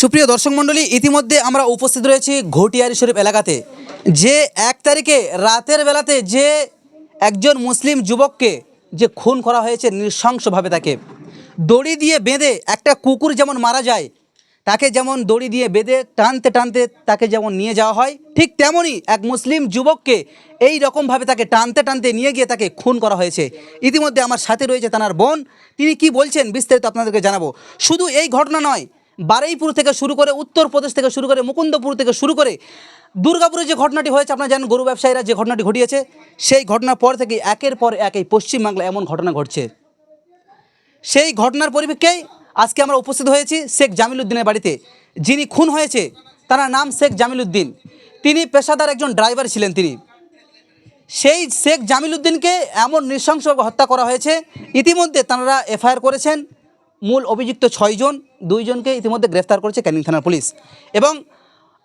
সুপ্রিয় দর্শক মণ্ডলী, ইতিমধ্যে আমরা উপস্থিত রয়েছি ঘটিয়ারি শরীফ এলাকাতে, যে এক তারিখে রাতের বেলাতে যে একজন মুসলিম যুবককে যে খুন করা হয়েছে নৃশংসভাবে তাকে, দড়ি দিয়ে বেঁধে একটা কুকুর যেমন মারা যায়, তাকে যেমন দড়ি দিয়ে বেঁধে টানতে টানতে তাকে যেমন নিয়ে যাওয়া হয়, ঠিক তেমনই এক মুসলিম যুবককে এই রকমভাবে তাকে টানতে টানতে নিয়ে গিয়ে তাকে খুন করা হয়েছে। ইতিমধ্যে আমার সাথে রয়েছে তানার বোন, তিনি কি বলছেন বিস্তারিত আপনাদেরকে জানাব। শুধু এই ঘটনা নয় বারুইপুর থেকে শুরু করে উত্তরপ্রদেশ থেকে শুরু করে মুকুন্দপুর থেকে শুরু করে দুর্গাপুরে যে ঘটনাটি হয়েছে, আপনারা জানেন গরু ব্যবসায়ীরা যে ঘটনাটি ঘটিয়েছে, সেই ঘটনার পর থেকে একের পর এক এই পশ্চিমবাংলায় এমন ঘটনা ঘটছে। সেই ঘটনার পরিপ্রেক্ষেই আজকে আমরা উপস্থিত হয়েছি শেখ জামিল উদ্দিনের বাড়িতে। যিনি খুন হয়েছে, তার নাম শেখ জামিল উদ্দিন তিনি পেশাদার একজন ড্রাইভার ছিলেন তিনি। সেই শেখ জামিল উদ্দিনকে এমন নৃশংসভাবে হত্যা করা হয়েছে, ইতিমধ্যে তাঁরা এফআইআর করেছেন। মূল অভিযুক্ত ছয়জন, দুইজনকে ইতিমধ্যে গ্রেফতার করেছে ক্যানিং থানার পুলিশ। এবং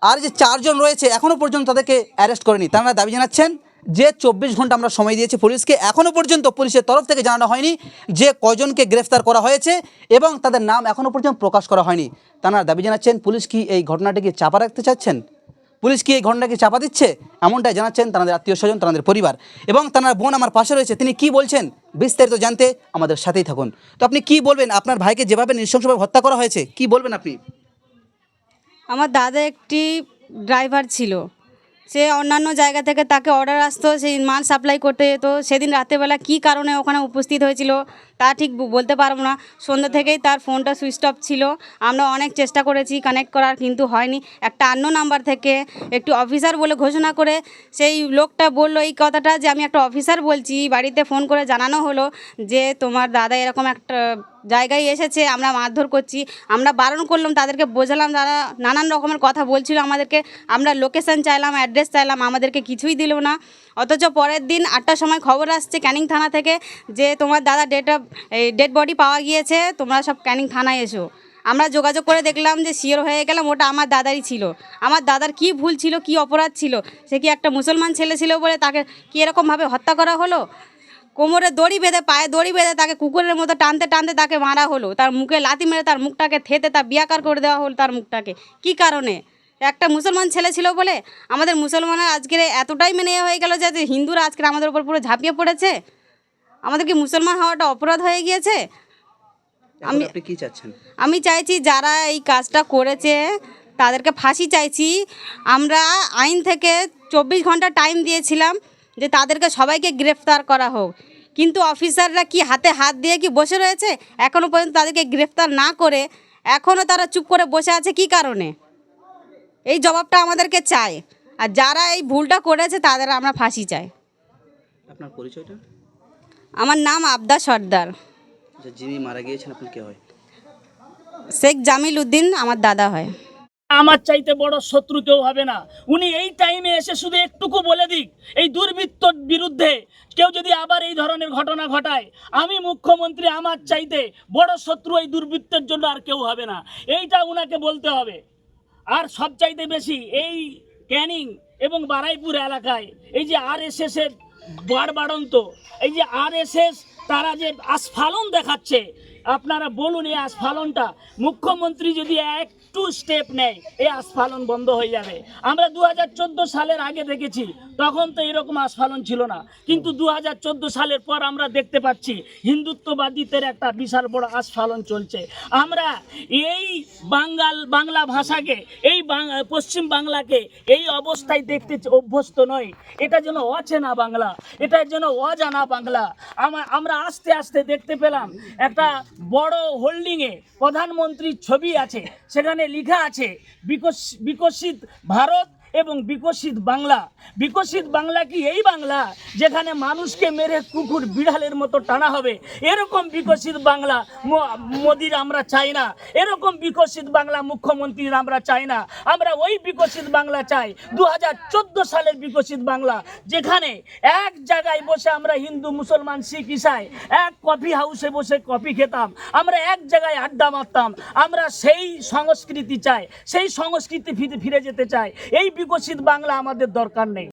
আর যে চারজন রয়েছে এখনও পর্যন্ত তাদেরকে অ্যারেস্ট করেনি। তারা দাবি জানাচ্ছেন যে চব্বিশ ঘণ্টা আমরা সময় দিয়েছি পুলিশকে এখনও পর্যন্ত পুলিশের তরফ থেকে জানানো হয়নি যে কজনকে গ্রেফতার করা হয়েছে এবং তাদের নাম এখনও পর্যন্ত প্রকাশ করা হয়নি। তারা দাবি জানাচ্ছেন, পুলিশ কি এই ঘটনাটিকে চাপা রাখতে চাচ্ছেন? পুলিশ কি এই ঘটনাকে চাপা দিচ্ছে? এমনটাই জানাচ্ছেন তাদের আত্মীয় স্বজন, তাদের পরিবার। এবং তার বোন আমার পাশে রয়েছে, তিনি কি বলছেন বিস্তারিত জানতে আমাদের সাথেই থাকুন। তো আপনি কি বলবেন? আপনার ভাইকে যেভাবে নৃশংসভাবে হত্যা করা হয়েছে, কি বলবেন আপনি? আমার দাদা একটি ড্রাইভার ছিল। সে অন্যান্য জায়গা থেকে তাকে অর্ডার আসতো, সেই মাল সাপ্লাই করতে যেত। সেদিন রাতেরবেলা কী কারণে ওখানে উপস্থিত হয়েছিল তা ঠিক বলতে পারব না। সন্ধ্যা থেকেই তার ফোনটা সুইচ অফ ছিল। আমরা অনেক চেষ্টা করেছি কানেক্ট করার, কিন্তু হয়নি। একটা অন্য নাম্বার থেকে একটি অফিসার বলে ঘোষণা করে সেই লোকটা বলল, এই কথাটা যে আমি একটা অফিসার বলছি, বাড়িতে ফোন করে জানানো হলো যে তোমার দাদা এরকম একটা জায়গায় এসেছে, আমরা মারধর করছি। আমরা বারণ করলাম, তাদেরকে বোঝালাম, তারা নানান রকমের কথা বলছিল আমাদেরকে। আমরা লোকেশন চাইলাম অ্যাড্রেস চাইলাম, আমাদেরকে কিছুই দিল না। অথচ পরের দিন আটটার সময় খবর আসছে ক্যানিং থানা থেকে যে তোমার দাদা ডেট অফ ডেড বডি পাওয়া গিয়েছে, তোমরা সব ক্যানিং থানায় এসো। আমরা যোগাযোগ করে দেখলাম যে শিওর হয়ে গেলাম, ওটা আমার দাদারই ছিল। আমার দাদার কি ভুল ছিল, কি অপরাধ ছিল, সে কি একটা মুসলমান ছেলে ছিল বলে তাকে কি এরকমভাবে হত্যা করা হলো? কোমরে দড়ি বেঁধে, পায়ে দড়ি বেঁধে তাকে কুকুরের মতো টানতে টানতে তাকে মারা হলো। তার মুখে লাথি মেরে তার মুখটাকে থেতে তার বিয়াকার করে দেওয়া হলো তার মুখটাকে। কি কারণে? একটা মুসলমান ছেলে ছিল বলে আমাদের মুসলমানের আজকের এতটাই মেনে হয়ে গেল যে হিন্দুরা আজকে আমাদের উপর পুরো ঝাঁপিয়ে পড়েছে। আমাদের কি মুসলমান হওয়াটা অপরাধ হয়ে গিয়েছে। আমি আপনি কি চাচ্ছেন? আমি চাইছি যারা এই কাজটা করেছে তাদেরকে ফাঁসি চাইছি। আমরা আইন থেকে চব্বিশ ঘণ্টা টাইম দিয়েছিলাম যে তাদেরকে সবাইকে গ্রেফতার করা হোক। কিন্তু অফিসাররা কি হাতে হাত দিয়ে কি বসে রয়েছে? এখনও পর্যন্ত তাদেরকে গ্রেফতার না করে এখনও তারা চুপ করে বসে আছে কি কারণে? এই জবাবটা আমাদেরকে চাই। আর যারা এই ভুলটা করেছে তাদের আমরা ফাঁসি চাই। আপনার পরিচয়টা? আমার নাম আবদা সর্দার। যিনি মারা গিয়েছেন আপনার কে হয়? শেখ জামিল উদ্দিন আমার দাদা হয়। আমার চাইতে বড় শত্রু কেউ হবে না। উনি এই টাইমে এসে শুধু একটুকু বলে দিক এই দুর্বৃত্তর বিরুদ্ধে কেউ যদি আবার এই ধরনের ঘটনা ঘটায় আমি মুখ্যমন্ত্রী আমার চাইতে বড় শত্রু এই দুর্বৃত্তের জন্য আর কেউ হবে না। এইটা উনাকে বলতে হবে। আর সব চাইতে বেশি এই ক্যানিং এবং বারাইপুর এলাকায় এই যে আর এস এর বাড়বাড়ন্ত এই যে আর তারা যে আস্ফালন দেখাচ্ছে আপনারা বলুন এই আস্ফালনটা। মুখ্যমন্ত্রী যদি একটু স্টেপ নেয় এই আস্ফালন বন্ধ হয়ে যাবে। আমরা দু হাজার চোদ্দ সালের আগে দেখেছি, তখন তো এরকম আস্ফালন ছিল না। কিন্তু দু হাজার চোদ্দ সালের পর আমরা দেখতে পাচ্ছি, হিন্দুত্ববাদীদের একটা বিশাল বড় আস্ফালন চলছে। আমরা এই বাঙ্গাল, বাংলা ভাষাকে, এই পশ্চিম বাংলাকে এই অবস্থায় দেখতে অভ্যস্ত নয় এটা যেন অচেনা বাংলা, এটা যেন অজানা বাংলা। আমা- আমরা আস্তে আস্তে দেখতে পেলাম, একটা বড় হোল্ডিংয়ে প্রধানমন্ত্রীর ছবি আছে। সেখানে লেখা আছে বিকশ- বিকশিত ভারত এবং বিকশিত বাংলা। বিকশিত বাংলা কি এই বাংলা? যেখানে মানুষকে মেরে কুকুর বিড়ালের মতো টানা হবে। এরকম বিকশিত বাংলা মোদির আমরা চাই না। এরকম বিকশিত বাংলা মুখ্যমন্ত্রীর আমরা চাই না। আমরা ওই বিকশিত বাংলা চাই। দু হাজার চোদ্দ সালের বিকশিত বাংলা, যেখানে এক জায়গায় বসে আমরা হিন্দু, মুসলমান, শিখ, ইসাই এক কফি হাউসে বসে কফি খেতাম। আমরা এক জায়গায় আড্ডা মারতাম। আমরা সেই সংস্কৃতি চাই। সেই সংস্কৃতি ফিরে যেতে চাই। এই বিকশিত বাংলা আমাদের দরকার নেই।